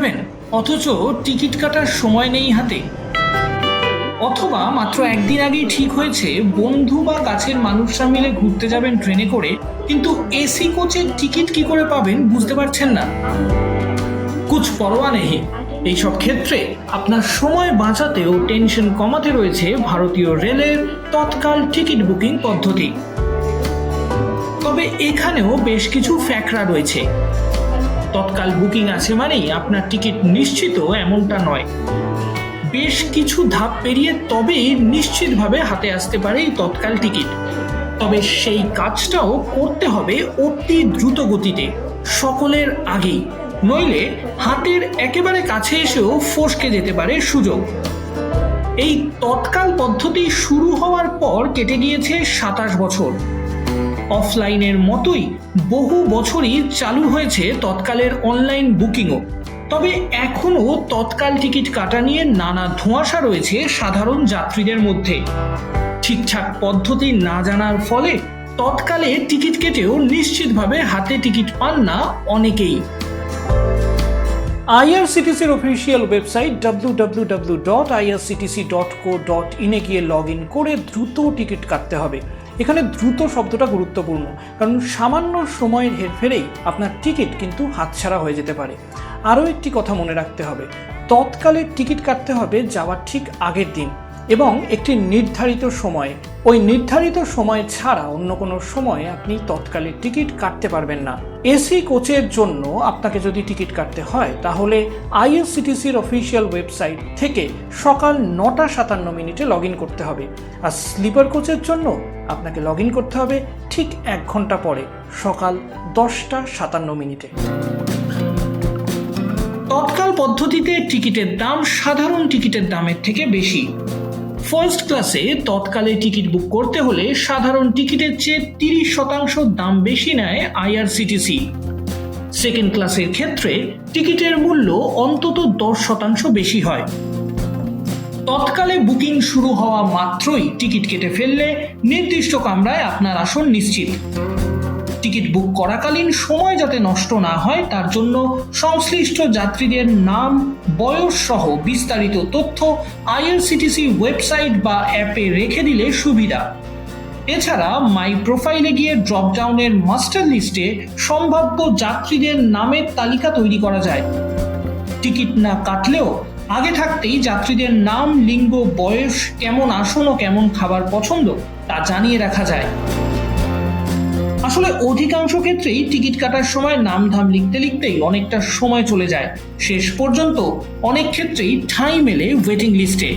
যাবেন, অথচ টিকিট কাটার সময় নেই হাতে। অথবা মাত্র একদিন আগেই ঠিক হয়েছে, বন্ধু বা কাছের মানুষরা মিলে ঘুরতে যাবেন ট্রেনে করে, কিন্তু এসি কোচের টিকিট কি করে পাবেন বুঝতে পারছেন না। কুছ পরোয়া নেই এইসব ক্ষেত্রে আপনার সময় বাঁচাতেও টেনশন কমাতে রয়েছে ভারতীয় রেলের তৎকাল টিকিট বুকিং পদ্ধতি। তবে এখানেও বেশ কিছু ফ্যাকরা রয়েছে। তৎকাল বুকিং আছে মানেই আপনার টিকিট নিশ্চিত এমনটা নয়। বেশ কিছু ধাপ পেরিয়ে তবেই নিশ্চিতভাবে হাতে আসতে পারে এই তৎকাল টিকিট। তবে সেই কাজটাও করতে হবে অতি দ্রুত গতিতে, সকলের আগেই। নইলে হাতের একেবারে কাছে এসেও ফসকে যেতে পারে সুযোগ। এই তৎকাল পদ্ধতি শুরু হওয়ার পর কেটে গিয়েছে সাতাশ বছর। অফলাইনের মতোই বহু বছরই চালু হয়েছে তৎকালের অনলাইন বুকিংও। তবে এখনও তৎকাল টিকিট কাটা নিয়ে নানা ধোঁয়াশা রয়েছে সাধারণ যাত্রীদের মধ্যে। ঠিকঠাক পদ্ধতি না জানার ফলে তৎকালে টিকিট কেটেও নিশ্চিতভাবে হাতে টিকিট পান না অনেকেই। আইআরসিটিসির official website W W W dot IRCTC dot co dot ইনে গিয়ে লগ ইন করে দ্রুত টিকিট কাটতে হবে। এখানে দ্রুত শব্দটা গুরুত্বপূর্ণ, কারণ সামান্য সময়ের হেরফেরেই আপনার টিকিট কিন্তু হাতছাড়া হয়ে যেতে পারে। আরও একটি কথা মনে রাখতে হবে, তৎকালে টিকিট কাটতে হবে যাওয়ার ঠিক আগের দিন। এবং একটি নির্ধারিত সময়ে। ওই নির্ধারিত সময় ছাড়া অন্য কোনো সময় আপনি তৎকালে টিকিট কাটতে পারবেন না। এসি কোচের জন্য আপনাকে যদি টিকিট কাটতে হয়, তাহলে আইএসসিটিসির অফিসিয়াল ওয়েবসাইট থেকে সকাল নটা সাতান্ন মিনিটে লগ করতে হবে। আর স্লিপার কোচের জন্য আপনাকে লগ করতে হবে ঠিক এক ঘণ্টা পরে, সকাল দশটা সাতান্ন মিনিটে। তৎকাল পদ্ধতিতে টিকিটের দাম সাধারণ টিকিটের দামের থেকে বেশি। ফার্স্ট ক্লাসে তৎকালে টিকিট বুক করতে হলে সাধারণ টিকিটের চেয়ে তিরিশ শতাংশ দাম বেশি নেয় আইআরসিটিসি সেকেন্ড ক্লাসের ক্ষেত্রে টিকিটের মূল্য অন্তত দশ শতাংশ বেশি হয়। তৎকালে বুকিং শুরু হওয়া মাত্রই টিকিট কেটে ফেললে নির্দিষ্ট কামরায় আপনার আসন নিশ্চিত। টিকিট বুক করাকালীন সময় যাতে নষ্ট না হয়, তার জন্য সংশ্লিষ্ট যাত্রীদের নাম, বয়স সহ বিস্তারিত তথ্য আইআরসিটিসি ওয়েবসাইট বা অ্যাপে রেখে দিলে সুবিধা। এছাড়া মাই প্রোফাইলে গিয়ে ড্রপডাউনের মাস্টার লিস্টে সম্ভাব্য যাত্রীদের নামের তালিকা তৈরি করা যায়। টিকিট না কাটলেও আগে থাকতেই যাত্রীদের নাম, লিঙ্গ, বয়স, কেমন আসন ও কেমন খাবার পছন্দ তা জানিয়ে রাখা যায়। আসলে অধিকাংশ ক্ষেত্রেই টিকিট কাটার সময় নাম ধাম লিখতে লিখতেই অনেকটা সময় চলে যায়। শেষ পর্যন্ত অনেক ক্ষেত্রেই ঠাঁই মেলে ওয়েটিং লিস্টে